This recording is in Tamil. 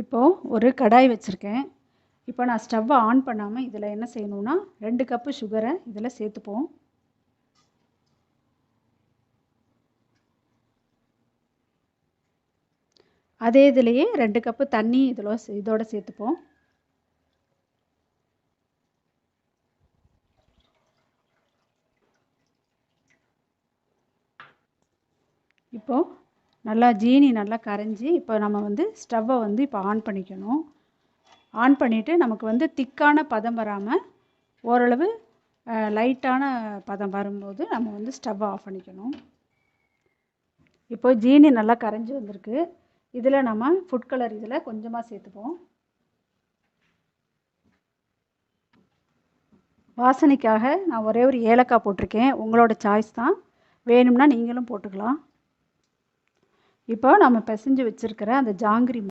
இப்போது ஒரு கடாய் வச்சுருக்கேன். இப்போ நான் ஸ்டவ்வை ஆன் பண்ணாமல் இதில் என்ன செய்யணும்னா ரெண்டு கப்பு சுகரை இதில் சேர்த்துப்போம். அதே இதுலேயே ரெண்டு கப்பு தண்ணி இதில் இதோட சேர்த்துப்போம். இப்போது நல்லா ஜீனி நல்லா கரைஞ்சி இப்போ நம்ம வந்து ஸ்டவ்வை வந்து இப்போ ஆன் பண்ணிக்கணும். ஆன் பண்ணிவிட்டு நமக்கு வந்து திக்கான பதம் வராமல் ஓரளவு லைட்டான பதம் வரும்போது நம்ம வந்து ஸ்டவ்வை ஆஃப் பண்ணிக்கணும். இப்போ ஜீனி நல்லா கரைஞ்சி வந்திருக்கு. இதில் நம்ம ஃபுட் கலர் இதில் கொஞ்சமாக சேர்த்துப்போம். வாசனைக்காக நான் ஒரே ஒரு ஏலக்காய் போட்டிருக்கேன். உங்களோட சாய்ஸ் தான். வேணும்னா நீங்களும் போட்டுக்கலாம். இப்போ நம்ம பிசைஞ்சு வச்சுருக்கிற அந்த ஜாங்கிரி